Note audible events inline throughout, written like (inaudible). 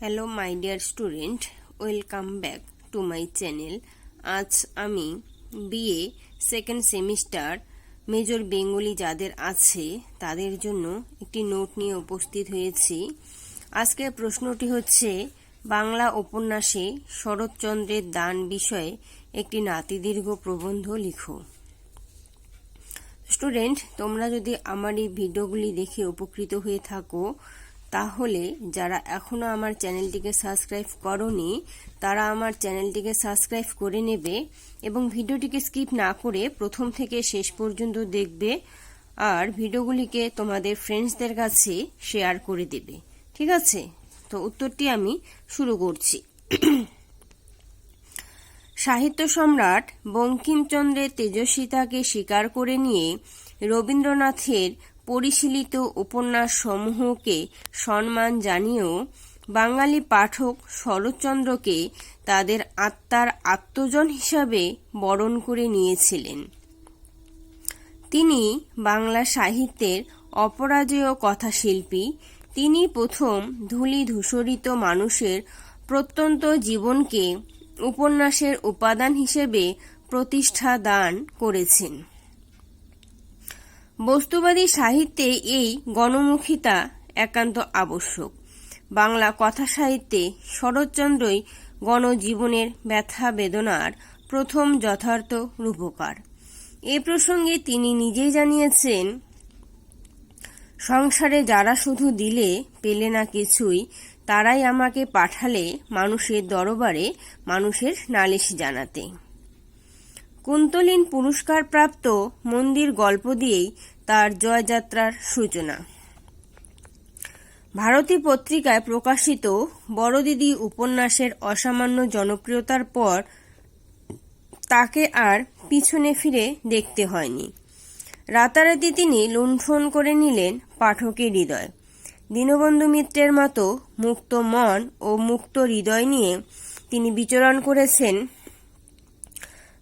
Hello my dear student welcome back to my channel আজ আমি BA second semester major Bengali যাদের আছে, তাদের জন্য একটি নোট নিয়ে উপস্থিত হয়েছি। আজকের প্রশ্নটি হচ্ছে, বাংলা উপন্যাসে শরৎচন্দ্রের দান বিষয়ে একটি নাতিদীর্ঘ প্রবন্ধ লিখো। স্টুডেন্ট তোমরা যদি আমার এই ভিডিওগুলি দেখে উপকৃত হয়ে থাকো তাহলে যারা এখনও আমার চ্যানেলটিকে সাবস্ক্রাইব করনি, তারা আমার চ্যানেলটিকে সাবস্ক্রাইব করে নেবে এবং ভিডিওটিকে স্কিপ না করে প্রথম থেকে শেষ পর্যন্ত দেখবে আর ভিডিওগুলিকে তোমাদের ফ্রেন্ডসদের কাছে শেয়ার করে দেবে। ঠিক আছে? তো উত্তরটি আমি শুরু করছি। সাহিত্য সম্রাট বঙ্কিমচন্দ্রের তেজস্বিতাকে স্বীকার করে নিয়ে রবীন্দ্রনাথের পরিশীলিত উপন্যাস সমূহকে সম্মান জানিয়েও বাঙালি পাঠক শরৎচন্দ্রকে তাদের আত্মার আত্মজন হিসাবে বরণ করে নিয়েছিলেন। তিনি বাংলা সাহিত্যের অপরাজেয় কথাশিল্পী। তিনি প্রথম ধূলি ধূসরিত মানুষের প্রত্যন্ত জীবনকে উপন্যাসের উপাদান হিসেবে প্রতিষ্ঠা দান করেছেন। বস্তুবাদী সাহিত্যে এই গণমুখিতা একান্ত আবশ্যক। বাংলা কথা সাহিত্যে শরৎচন্দ্রই গণজীবনের ব্যথা বেদনার প্রথম যথার্থ রূপকার। এ প্রসঙ্গে তিনি নিজেই জানিয়েছেন, সংসারে যারা শুধু দিলে পেলে না কিছুই, তারাই আমাকে পাঠালে মানুষের দরবারে মানুষের নালিশ জানাতে। কুন্তলীন পুরস্কারপ্রাপ্ত মন্দির গল্প দিয়েই তার জয়যাত্রার সূচনা। ভারতী পত্রিকায় প্রকাশিত বড়দিদি উপন্যাসের অসামান্য জনপ্রিয়তার পর তাকে আর পিছনে ফিরে দেখতে হয়নি। রাতারাতি তিনি লুণ্ঠন করে নিলেন পাঠকের হৃদয়। দীনবন্ধু মিত্রের মতো মুক্ত মন ও মুক্ত হৃদয় নিয়ে তিনি বিচরণ করেছেন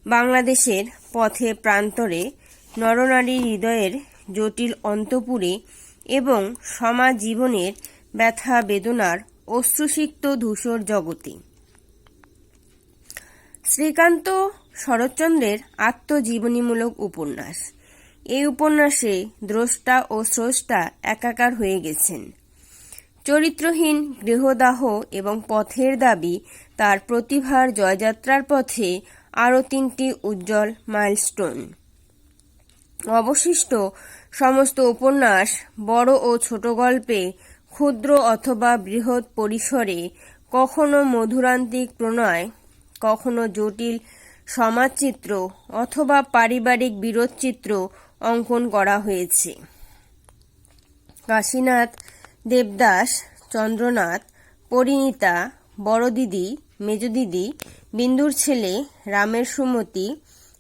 বাংলাদেশের পথে প্রান্তরে নরনারী হৃদয়ের জটিল অন্তপুরে এবং সমাজ জীবনের ব্যথা বেদনার অশ্রুসিক্ত ধূসর জগতে। শ্রীকান্ত শরৎচন্দ্রের আত্মজীবনীমূলক উপন্যাস। এই উপন্যাসে দ্রষ্টা ও স্রষ্টা একাকার হয়ে গেছেন। চরিত্রহীন গৃহদাহ এবং পথের দাবি তার প্রতিভার জয়যাত্রার পথে আরও তিনটি উজ্জ্বল মাইলস্টোন। অবশিষ্ট সমস্ত উপন্যাস বড় ও ছোট গল্পে, ক্ষুদ্র অথবা বৃহৎ পরিসরে কখনো মধুরান্তিক প্রণয়, কখনো জটিল সমাজচিত্র অথবা পারিবারিক বিরোধচিত্র অঙ্কন করা হয়েছে। কাশীনাথ, দেবদাস, চন্দ্রনাথ, পরিণীতা, বড়দিদি, মেজদিদি বিন্দুর ছেলে, রামের সুমতি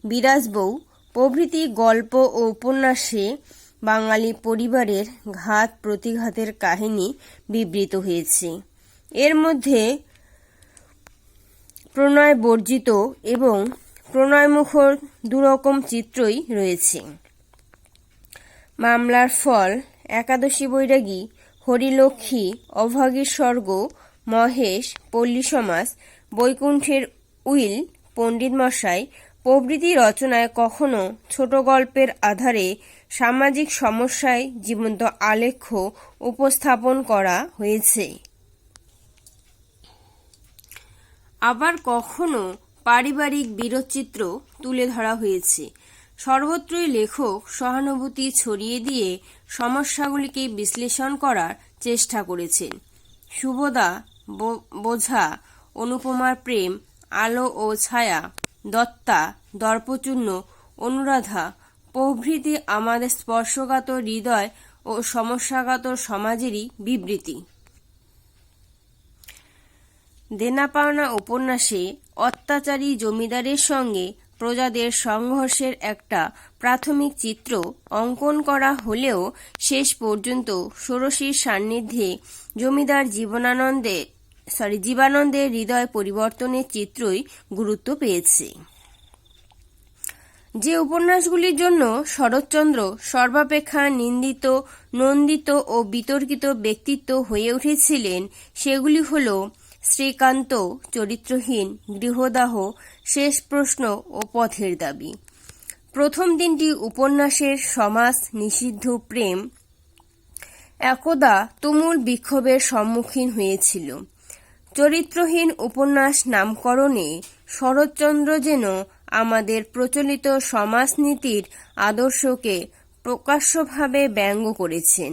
বিরাজবউ প্রভৃতি গল্প ও উপন্যাসে বাঙালি পরিবারের ঘাত প্রতিঘাতের কাহিনী বিবৃত হয়েছে। এর মধ্যে প্রণয় বর্জিত এবং প্রণয়মুখর দুরকম চিত্রই রয়েছে। মামলার ফল, একাদশী বৈরাগী, হরিলক্ষ্মী, অভাগীর স্বর্গ, মহেশ, পল্লী সমাজ, বৈকুণ্ঠের উইল পণ্ডিত মশাই প্রভৃতি রচনায় কখনো ছোট গল্পের আধারে সামাজিক সমস্যায় জীবন্ত আলেখ্য উপস্থাপন করা হয়েছে। আবার কখনো পারিবারিক বীরচিত্র তুলে ধরা হয়েছে। সর্বত্রই লেখক সহানুভূতি ছড়িয়ে দিয়ে সমস্যাগুলিকে বিশ্লেষণ করার চেষ্টা করেছেন। শুভদা বোঝা, অনুপমার প্রেম আলো ও ছায়া, দত্তা, দর্পচূর্ণ, অনুরাধা, প্রভৃতি আমাদের স্পর্শকাত হৃদয় ও সমস্যাগত সমাজেরই বিবৃতি। দেনা পাওনা উপন্যাসে অত্যাচারী জমিদারের সঙ্গে প্রজাদের সংঘর্ষের একটা প্রাথমিক চিত্র অঙ্কন করা হলেও শেষ পর্যন্ত ষোড়শীর সান্নিধ্যে জমিদার জীবনানন্দে সরি, জীবানন্দের হৃদয় পরিবর্তনের চিত্রই গুরুত্ব পেয়েছে। যে উপন্যাসগুলির জন্য শরৎচন্দ্র সর্বাপেক্ষা নিন্দিত, নন্দিত ও বিতর্কিত ব্যক্তিত্ব হয়ে উঠেছিলেন, সেগুলি হল শ্রীকান্ত, চরিত্রহীন, গৃহদাহ, শেষ প্রশ্ন ও পথের দাবি। প্রথম তিনটি উপন্যাসের সমাজ, নিষিদ্ধ, প্রেম একদা তুমুল বিক্ষোভের সম্মুখীন হয়েছিল। চরিত্রহীন উপন্যাস নামকরণে শরৎচন্দ্র যেন আমাদের প্রচলিত সমাজনীতির আদর্শকে প্রকাশ্যভাবে ব্যঙ্গ করেছেন।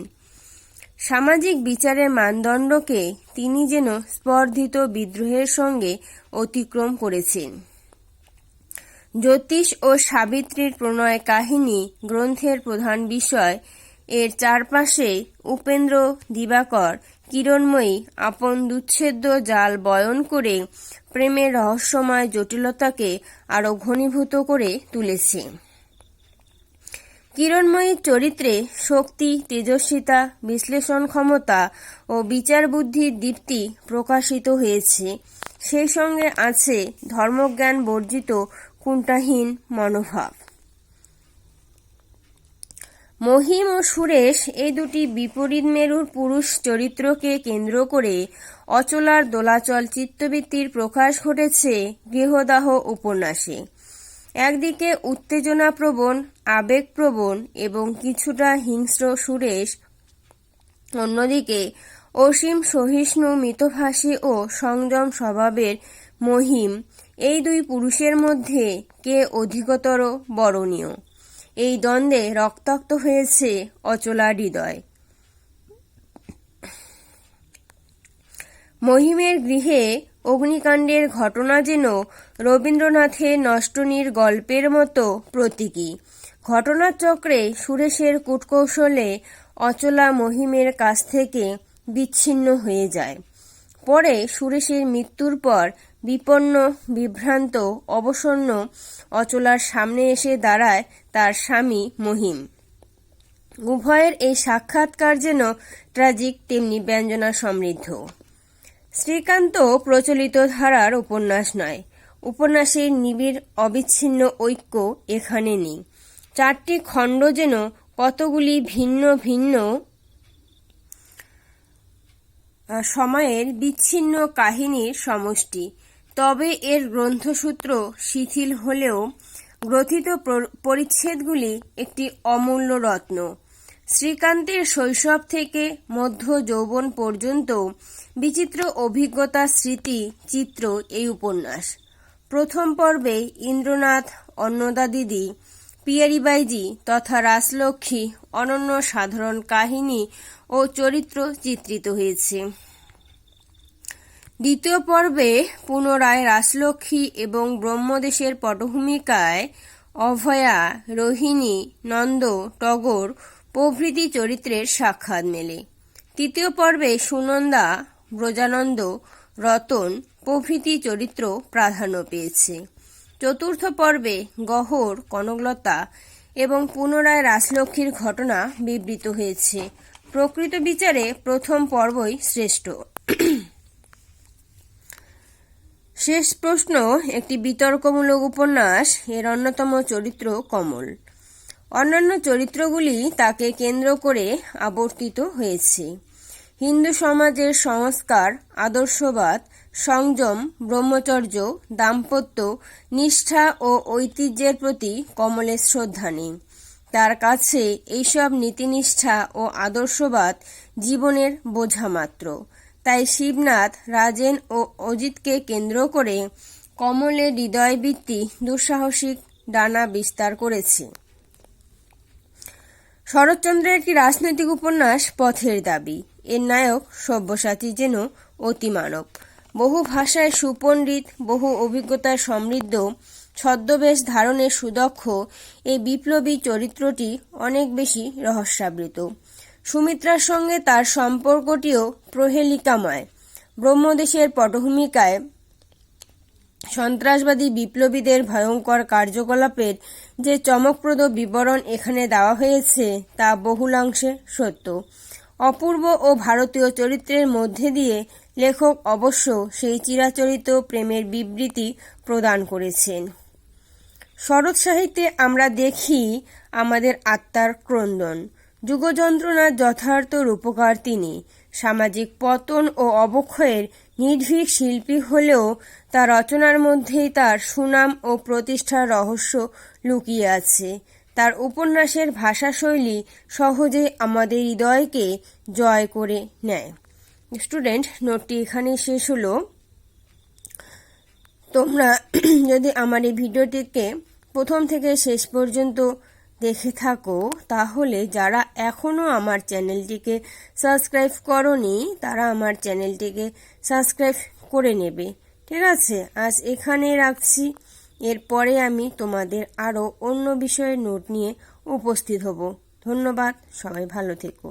সামাজিক বিচারের মানদণ্ডকে তিনি যেন স্পর্ধিত বিদ্রোহের সঙ্গে অতিক্রম করেছেন। জ্যোতিষ ও সাবিত্রীর প্রণয় কাহিনী গ্রন্থের প্রধান বিষয় এর চারপাশে উপেন্দ্র দিবাকর, কিরণময়ী আপন দুচ্ছেদ্য জাল বয়ন করে প্রেমের রহস্যময় জটিলতাকে আরও ঘনীভূত করে তুলেছে। কিরণময়ীর চরিত্রে শক্তি, তেজস্বিতা, বিশ্লেষণ ক্ষমতা ও বিচার বুদ্ধির দীপ্তি প্রকাশিত হয়েছে। সেই সঙ্গে আছে ধর্মজ্ঞান বর্জিত কুণ্ঠাহীন মনোভাব। মহিম ও সুরেশ এই দুটি বিপরীত মেরুর পুরুষ চরিত্রকে কেন্দ্র করে অচলার দোলাচল চিত্তবৃত্তির প্রকাশ ঘটেছে গৃহদাহ উপন্যাসে। একদিকে উত্তেজনাপ্রবণ, আবেগপ্রবণ এবং কিছুটা হিংস্র সুরেশ, অন্যদিকে অসীম সহিষ্ণু মিতভাষী ও সংযম স্বভাবের মহিম, এই দুই পুরুষের মধ্যে কে অধিকতর বরণীয়? এই দ্বন্দ্বে রক্তাক্ত হয়েছে অচলা হৃদয়। মহিমের গৃহে অগ্নিকাণ্ডের ঘটনা যেন রবীন্দ্রনাথের নষ্টনীর গল্পের মতো প্রতীকী। ঘটনাচক্রে সুরেশের কূটকৌশলে অচলা মহিমের কাছ থেকে বিচ্ছিন্ন হয়ে যায়। পরে সুরেশের মৃত্যুর পর বিপন্ন, বিভ্রান্ত, অবসন্ন, অচলার সামনে এসে দাঁড়ায় তার স্বামী মহিম। উভয়ের এই সাক্ষাৎকার যেন ট্রাজিক তেমনি ব্যঞ্জনা সমৃদ্ধ। শ্রীকান্ত প্রচলিত ধারার উপন্যাস নয়। উপন্যাসের নিবিড়, অবিচ্ছিন্ন ঐক্য এখানে নেই। চারটি খণ্ড যেন কতগুলি ভিন্ন ভিন্ন সময়ের বিচ্ছিন্ন কাহিনীর সমষ্টি। তবে এর গ্রন্থসূত্র শিথিল হলেও গ্রথিত পরিচ্ছেদগুলি একটি অমূল্য রত্ন। শ্রীকান্তের শৈশব থেকে মধ্য যৌবন পর্যন্ত বিচিত্র অভিজ্ঞতা স্মৃতি চিত্র এই উপন্যাস। প্রথম পর্বে ইন্দ্রনাথ, অন্নদা দিদি, পিয়ারিবাইজি তথা রাজলক্ষ্মী অনন্য সাধারণ কাহিনী ও চরিত্র চিত্রিত হয়েছে। দ্বিতীয় পর্বে পুনরায় রাজলক্ষ্মী এবং ব্রহ্মদেশের পটভূমিকায় অভয়া, রোহিণী, নন্দ, টগর প্রভৃতি চরিত্রের সাক্ষাৎ মেলে। তৃতীয় পর্বে সুনন্দা, ব্রজানন্দ, রতন প্রভৃতি চরিত্র প্রাধান্য পেয়েছে। চতুর্থ পর্বে গহর, কনকলতা এবং পুনরায় রাজলক্ষ্মীর ঘটনা বিবৃত হয়েছে। প্রকৃত বিচারে প্রথম পর্বই শ্রেষ্ঠ। শেষ প্রশ্ন, একটি বিতর্কমূলক উপন্যাস, এর অন্যতম চরিত্র কমল। অন্যান্য চরিত্রগুলি তাকে কেন্দ্র করে আবর্তিত হয়েছে। হিন্দু সমাজের সংস্কার, আদর্শবাদ, সংযম, ব্রহ্মচর্য, দাম্পত্য, নিষ্ঠা ও ঐতিহ্যের প্রতি কমলের শ্রদ্ধা নেই। তার কাছে এইসব নীতিনিষ্ঠা ও আদর্শবাদ জীবনের বোঝা মাত্র। তাই শিবনাথ, রাজেন ও অজিতকে কেন্দ্র করে কমলের হৃদয়বৃত্তি দুঃসাহসিক ডানা বিস্তার করেছে। শরৎচন্দ্রের একটি রাজনৈতিক উপন্যাস পথের দাবি। এর নায়ক সব্যসাচী যেন অতিমানব বহু ভাষায় সুপণ্ডিত, বহু অভিজ্ঞতার সমৃদ্ধ, ছদ্মবেশ ধারণে সুদক্ষ এই বিপ্লবী চরিত্রটি অনেক বেশি রহস্যাবৃত। সুমিত্রার সঙ্গে তার সম্পর্কটিও প্রহেলিকাময়। ব্রহ্মদেশের পটভূমিকায় সন্ত্রাসবাদী বিপ্লবীদের ভয়ঙ্কর কার্যকলাপের যে চমকপ্রদ বিবরণ এখানে দেওয়া হয়েছে তা বহুলাংশে সত্য। অপূর্ব ও ভারতীয় চরিত্রের মধ্যে দিয়ে লেখক অবশ্য সেই চিরাচরিত প্রেমের বিবৃতি প্রদান করেছেন। শরৎ সাহিত্যে আমরা দেখি আমাদের আত্মার ক্রন্দন। যুগযন্ত্রণার যথার্থ রূপকার তিনি। সামাজিক পতন ও অবক্ষয়ের নির্ভীক শিল্পী হলেও তার রচনার মধ্যেই তার সুনাম ও প্রতিষ্ঠার রহস্য লুকিয়ে আছে। তার উপন্যাসের ভাষাশৈলী সহজে আমাদের হৃদয়কে জয় করে নেয়। স্টুডেন্ট, নোটটি এখানেই শেষ হলো। তোমরা (clears throat) যদি আমার এই ভিডিওটিকে প্রথম থেকে শেষ পর্যন্ত দেখে থাকো, তাহলে যারা এখনও আমার চ্যানেলটিকে সাবস্ক্রাইব করনি, তারা আমার চ্যানেলটিকে সাবস্ক্রাইব করে নেবে। ঠিক আছে, আজ এখানে রাখছি। এরপরে আমি তোমাদের আরও অন্য বিষয়ে নোট নিয়ে উপস্থিত হব। ধন্যবাদ, সবাই ভালো থেকো।